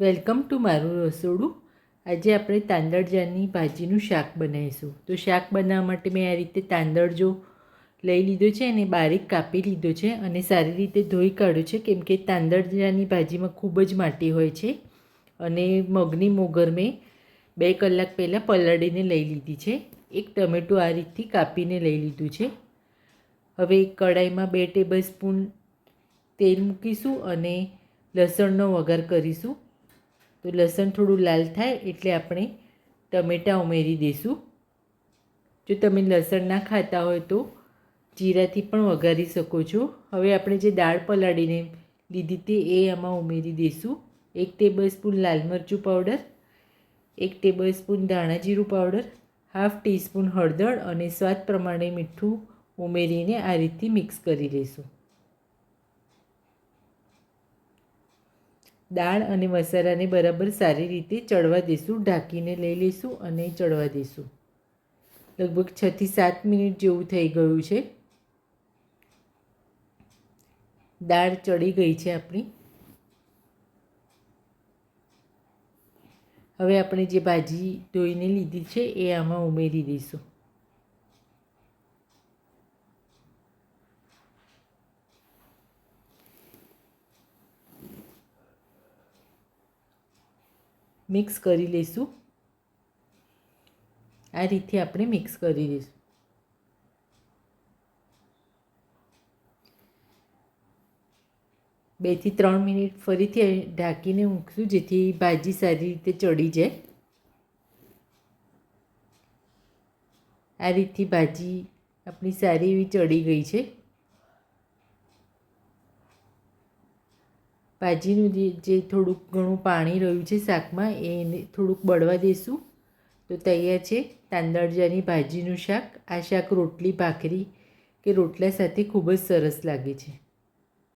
Welcome to મારું રસોડું. આજે આપણે તાંદળજાની ભાજીનું શાક બનાવીશું. તો શાક બનાવવા માટે મેં આ રીતે તાંદળ જો લઈ લીધો છે અને બારીક કાપી લીધો છે અને સારી રીતે ધોઈ કાઢ્યો છે, કેમ કે તાંદળજાની ભાજીમાં ખૂબ જ માટી હોય છે. અને મગની મોગર મેં બે કલાક પહેલાં પલાળીને લઈ લીધી છે. એક ટમેટું આ રીતથી કાપીને લઈ લીધું છે. હવે કડાઈમાં બે ટેબલ સ્પૂન તેલ મૂકીશું અને લસણનો વઘાર કરીશું. તો લસણ થોડું લાલ થાય એટલે આપણે ટમેટાં ઉમેરી દઈશું જો તમે લસણ ના ખાતા હોય તો જીરાથી પણ વઘારી શકો છો. હવે આપણે જે દાળ પલાળીને લીધી તે એ આમાં ઉમેરી દઈશું એક ટેબલ સ્પૂન લાલ મરચું પાવડર, એક ટેબલ સ્પૂન ધાણા જીરું પાવડર, હાફ ટીસ્પૂન હળદર અને સ્વાદ પ્રમાણે મીઠું ઉમેરીને આ રીતથી મિક્સ કરી લઈશું દાળ અને મસાલાને બરાબર સારી રીતે ચડવા દઈશું ઢાંકીને લઈ લઈશું અને ચડવા દઈશું લગભગ છથી સાત મિનિટ જેવું થઈ ગયું છે. દાળ ચડી ગઈ છે આપણી. હવે આપણે જે ભાજી ધોઈને લીધી છે એ આમાં ઉમેરી દઈશું. મિક્સ કરી લઈશું આ રીતે આપણે મિક્સ કરી લઈશું બેથી ત્રણ મિનિટ ફરીથી ઢાંકીને મૂકશું, જેથી ભાજી સારી રીતે ચડી જાય. આ રીતથી ભાજી આપણી સારી એવી ચડી ગઈ છે. ભાજીનું જે જે થોડુંક ઘણું પાણી રહ્યું છે શાકમાં, એને થોડુંક બળવા દઈશું તો તૈયાર છે તાંદળજાની ભાજીનું શાક. આ શાક રોટલી, ભાખરી કે રોટલા સાથે ખૂબ જ સરસ લાગે છે.